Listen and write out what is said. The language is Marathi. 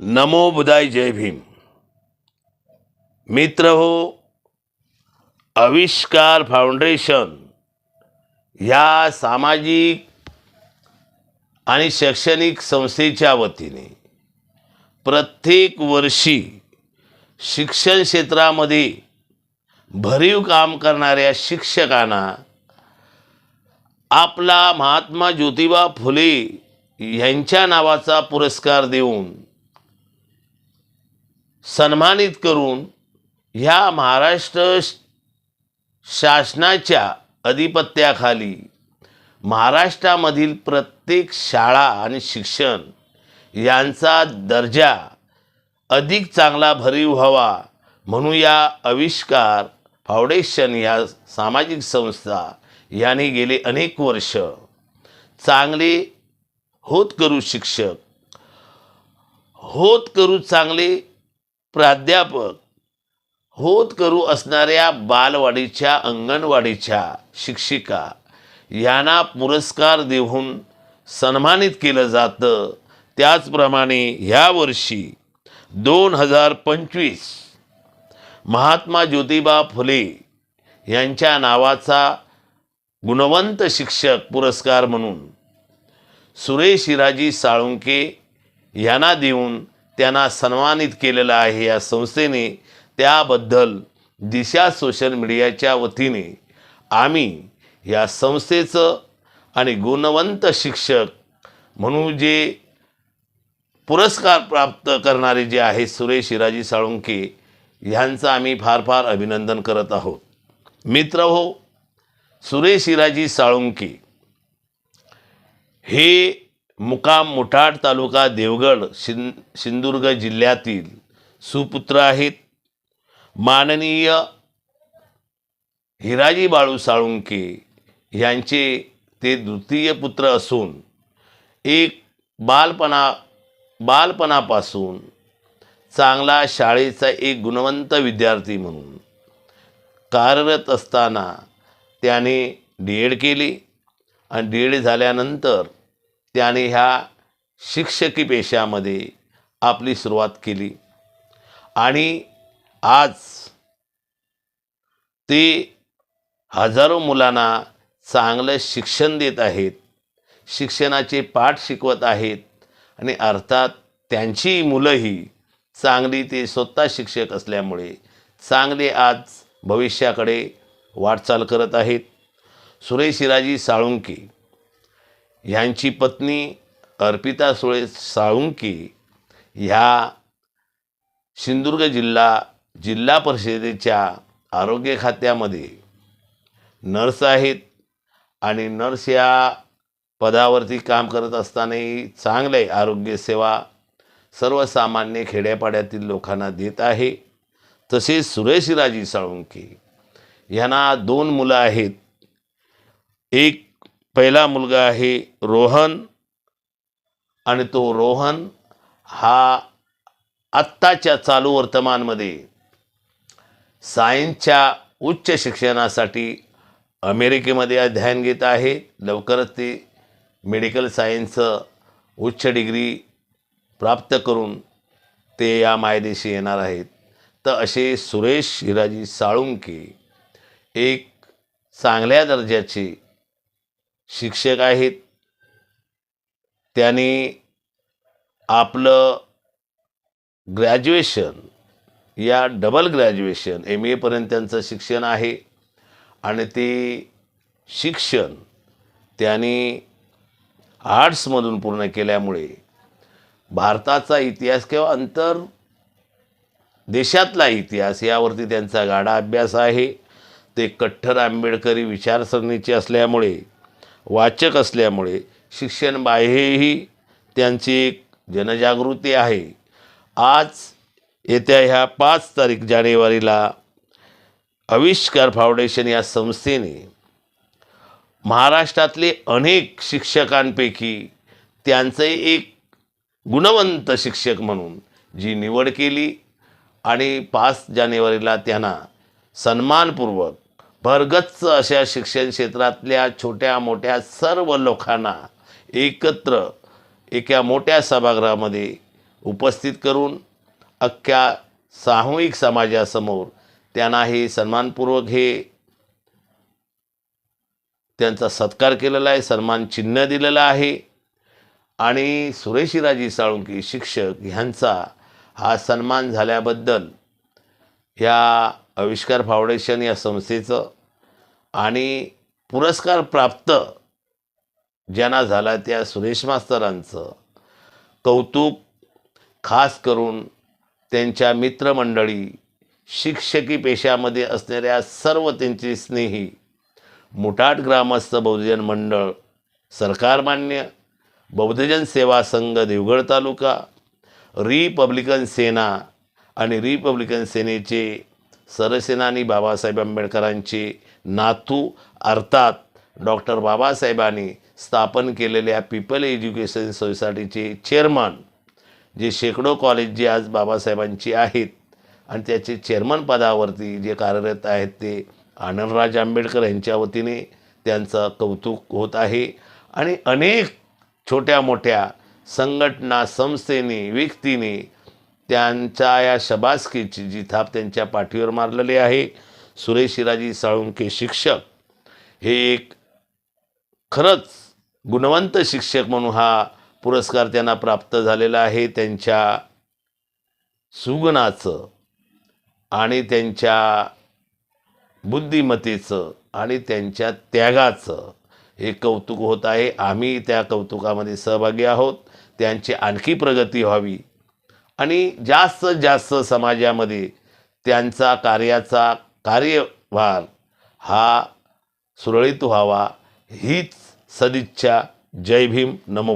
नमो बुदाय जय भीम. मित्र हो आविष्कार फाउंडेशन ह्या सामाजिक आणि शैक्षणिक संस्थेच्या वतीने प्रत्येक वर्षी शिक्षण क्षेत्रामध्ये भरीव काम करणाऱ्या शिक्षकांना आपला महात्मा ज्योतिबा फुले यांच्या नावाचा पुरस्कार देऊन सन्मानित करून ह्या महाराष्ट्र शासनाच्या अधिपत्याखाली महाराष्ट्रामधील प्रत्येक शाळा आणि शिक्षण यांचा दर्जा अधिक चांगला भरीव व्हावा म्हणून या आविष्कार फाउंडेशन या सामाजिक संस्था यांनी गेले अनेक वर्ष चांगले होत करू शिक्षक होत करू चांगले प्राध्यापक होत करू असणाऱ्या बालवाडीच्या अंगणवाडीच्या शिक्षिका यांना पुरस्कार देऊन सन्मानित केलं जातं. त्याचप्रमाणे ह्या वर्षी दोन हजार पंचवीस महात्मा ज्योतिबा फुले यांच्या नावाचा गुणवंत शिक्षक पुरस्कार म्हणून सुरेश हिराजी साळुंके यांना देऊन त्यांना सन्मानित केलेलं आहे या संस्थेने. त्याबद्दल दिशा सोशल मीडियाच्या वतीने आम्ही या संस्थेचं आणि गुणवंत शिक्षक म्हणून जे पुरस्कार प्राप्त करणारे जे आहे सुरेश हिराजी साळुंके ह्यांचं आम्ही फार फार अभिनंदन करत आहोत. मित्र हो सुरेश हिराजी साळुंके हे मुकाम मुठाड तालुका देवगड सिं सिंधुदुर्ग जिल्ह्यातील सुपुत्र आहेत. माननीय हिराजी बाळू साळुंके यांचे ते द्वितीय पुत्र असून एक बालपणा बालपणापासून चांगला शाळेचा एक गुणवंत विद्यार्थी म्हणून कार्यरत असताना त्याने डी एड केली. आणि डी एड झाल्यानंतर त्याने ह्या शिक्षकी पेशामध्ये आपली सुरुवात केली. आणि आज ते हजारो मुलांना चांगलं शिक्षण देत आहेत. शिक्षणाचे पाठ शिकवत आहेत. आणि अर्थात त्यांची मुलंही चांगली ते स्वतः शिक्षक असल्यामुळे चांगले आज भविष्याकडे वाटचाल करत आहेत. सुरेश हिराजी साळुंके ह्यांची पत्नी अर्पिता सुळे साळुंके ह्या सिंधुदुर्ग जिल्हा जिल्हा परिषदेच्या आरोग्य खात्यामध्ये नर्स आहेत आणि नर्स या पदावरती काम करत असतानाही चांगले आरोग्यसेवा सर्वसामान्य खेड्यापाड्यातील लोकांना देत आहे. तसेच सुरेश राजी साळुंके यांना दोन मुलं आहेत. एक पहिला मुलगा आहे रोहन आणि तो रोहन हा आत्ताच्या चालू वर्तमानमध्ये सायन्सच्या उच्च शिक्षणासाठी अमेरिकेमध्ये अध्ययन घेत आहे. लवकरच ते मेडिकल सायन्सचं उच्च डिग्री प्राप्त करून ते या मायदेशी येणार आहेत. तर असे सुरेश हिराजी साळुंके एक चांगल्या दर्जाचे शिक्षक आहेत. त्यांनी आपलं ग्रॅज्युएशन या डबल ग्रॅज्युएशन एम एपर्यंत त्यांचं शिक्षण आहे. आणि ते शिक्षण त्यांनी आर्ट्समधून पूर्ण केल्यामुळे भारताचा इतिहास किंवा अंतर देशातला इतिहास यावरती त्यांचा गाढा अभ्यास आहे. ते कट्टर आंबेडकरी विचारसरणीचे असल्यामुळे वाचक असल्यामुळे शिक्षण बाह्यही त्यांची एक जनजागृती आहे. आज येत्या ह्या पाच तारीख जानेवारीला आविष्कार फाउंडेशन या संस्थेने महाराष्ट्रातले अनेक शिक्षकांपैकी त्यांचे एक गुणवंत शिक्षक म्हणून जी निवड केली आणि पाच जानेवारीला त्यांना सन्मानपूर्वक भरगच्च अशा शिक्षण क्षेत्रातल्या छोट्या मोठ्या सर्व लोकांना एकत्र एका मोठ्या सभागृहामध्ये उपस्थित करून अख्ख्या सामूहिक समाजासमोर त्यांना हे सन्मानपूर्वक हे त्यांचा सत्कार केलेला आहे सन्मान चिन्ह दिलेलं आहे. आणि सुरेशिराजी साळुंकी शिक्षक ह्यांचा हा सन्मान झाल्याबद्दल ह्या आविष्कार फाउंडेशन या संस्थेचं आणि पुरस्कार प्राप्त ज्यांना झाला त्या सुरेश मास्तरांचं कौतुक खास करून त्यांच्या मित्रमंडळी शिक्षकी पेशामध्ये असणाऱ्या सर्व त्यांचे स्नेही मुठाट ग्रामस्थ बहुजन मंडळ सरकारमान्य बौद्धजन सेवा संघ देवगड तालुका रिपब्लिकन सेना आणि रिपब्लिकन सेनेचे सरसेनानी बाबासाहेब आंबेडकरांचे नातू अर्थात डॉक्टर बाबासाहेबांनी स्थापन केलेल्या पीपल एज्युकेशन सोसायटीचे चेअरमन जे शेकडो कॉलेज जे आज बाबासाहेबांची आहेत आणि त्याचे चेअरमन पदावरती जे कार्यरत आहेत ते आनंदराज आंबेडकर यांच्या वतीने त्यांचं कौतुक होत आहे. आणि अनेक छोट्या मोठ्या संघटना संस्थेने व्यक्तीने त्यांच्या या शबासकीची जी थाप त्यांच्या पाठीवर मारलेली आहे सुरेश शिराजी साळुंके शिक्षक हे एक खरंच गुणवंत शिक्षक म्हणून हा पुरस्कार त्यांना प्राप्त झालेला आहे. त्यांच्या सुगुणाचं आणि त्यांच्या बुद्धिमत्तेचं आणि त्यांच्या त्यागाचं हे कौतुक होत आहे. आम्ही त्या कौतुकामध्ये सहभागी आहोत. त्यांची आणखी प्रगती व्हावी. आणि जास्तीत जास्त समाजामध्ये त्यांचा कार्याचा कार्यभार हा सुरळीत व्हावा हीच सदिच्छा. जय भीम. नमो